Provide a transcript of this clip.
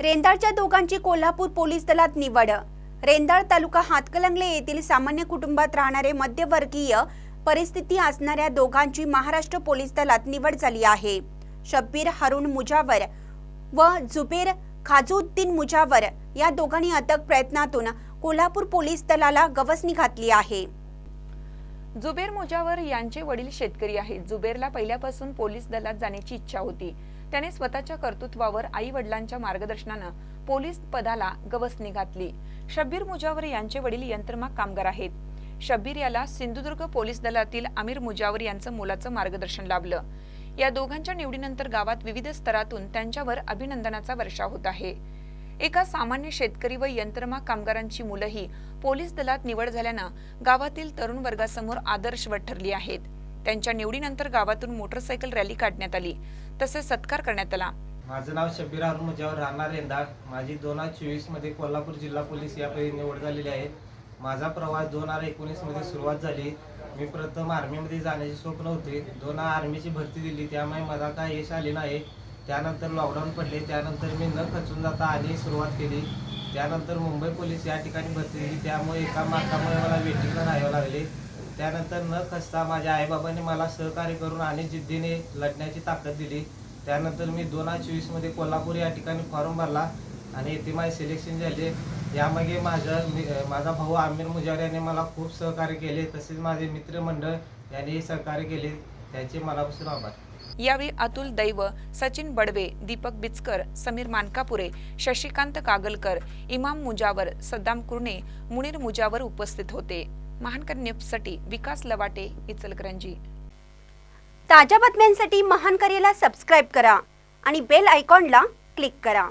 रेंदाळच्या दोघांची कोल्हापूर पोलीस दलात निवड. रेंदाळ तालुका हातकलंगले येथील सामान्य कुटुंबात राहणारे मध्यवर्गीय परिस्थिती असणाऱ्या दोघांची महाराष्ट्र पोलीस दलात निवड झाली आहे. शब्बीर हरुण मुजावर व जुबेर खाजुद्दीन मुजावर या दोघांनी अटक प्रयत्नातून कोल्हापूर पोलीस दलाला गवसणी घातली आहे. जुबेर मुजावर यांचे वडील शेतकरी आहेत. जुबेरला पहिल्यापासून पोलीस दलात जाण्याची इच्छा होती. त्याने स्वतःच्या कर्तृत्वावर आई वडिलांच्या मार्गदर्शनानं पोलीस पदाला गवसणी घातली. शब्बीर मुजावर यांचे वडील यंत्रमाग कामगार आहेत. शब्बीर याला सिंधुदुर्ग पोलीस दलातील आमिर मुजावर यांचं मोलाचं मार्गदर्शन लाभलं. या दोघांच्या निवडीनंतर गावात विविध स्तरातून त्यांच्यावर अभिनंदनाचा वर्षाव होत आहे. एका सामान्य शेतकरी व यंत्रमा कामगारांची मुलंही पोलीस दलात निवड झाल्यानं गावातील तरुण वर्गासमोर आदर्शवत ठरली आहेत. त्यांच्या निवडीनंतर गावातून मोटरसायकल रॅली काढण्यात आली. तसेच सत्कार करण्यात आला. माझं नाव शबीर हारून मुजावर राहणार यंदा माझी दोन हजार चोवीसमध्ये कोल्हापूर जिल्हा पोलीस यापैकी निवड झालेली आहे. माझा प्रवास दोन हजार एकोणीसमध्ये सुरुवात झाली. मी प्रथम आर्मीमध्ये जाण्याचे स्वप्न होते. दोन आर्मीची भरती दिली. त्यामुळे मला काय यश आले नाही. त्यानंतर लॉकडाऊन पडले त्यानंतर मी न खचून जाता आणि सुरुवात केली. त्यानंतर मुंबई पोलीस या ठिकाणी भरती दिली त्यामुळे एका मार्कामुळे मला वेटिंगला राहावं लागले. त्यानंतर न खचता माझ्या आईबाबांनी मला सहकार्य करून आणि जिद्दीने लढण्याची ताकद दिली. त्यानंतर मी दोन हजार चोवीसमध्ये कोल्हापूर या ठिकाणी फॉर्म भरला आणि येथे माझे सिलेक्शन झाले. यामागे माझं मी- माझा भाऊ आमिर मुजावर याने मला खूप सहकार्य केले. तसेच माझे मित्रमंडळ यांनी सहकार्य केले. त्याचे मनापासून आभार. यावेळी अतुल दैव सचिन बडवे दीपक बिचकर समीर मानकापुरे शशिकांत कागलकर इमाम मुजावर सद्दाम कुर्णे मुनीर मुजावर उपस्थित होते. महानकर न्यूजसाठी विकास लवाटे इचलकरंजी. ताज्या बातम्यांसाठी महान करेला सबस्क्राईब करा आणि बेल आयकॉनला क्लिक करा.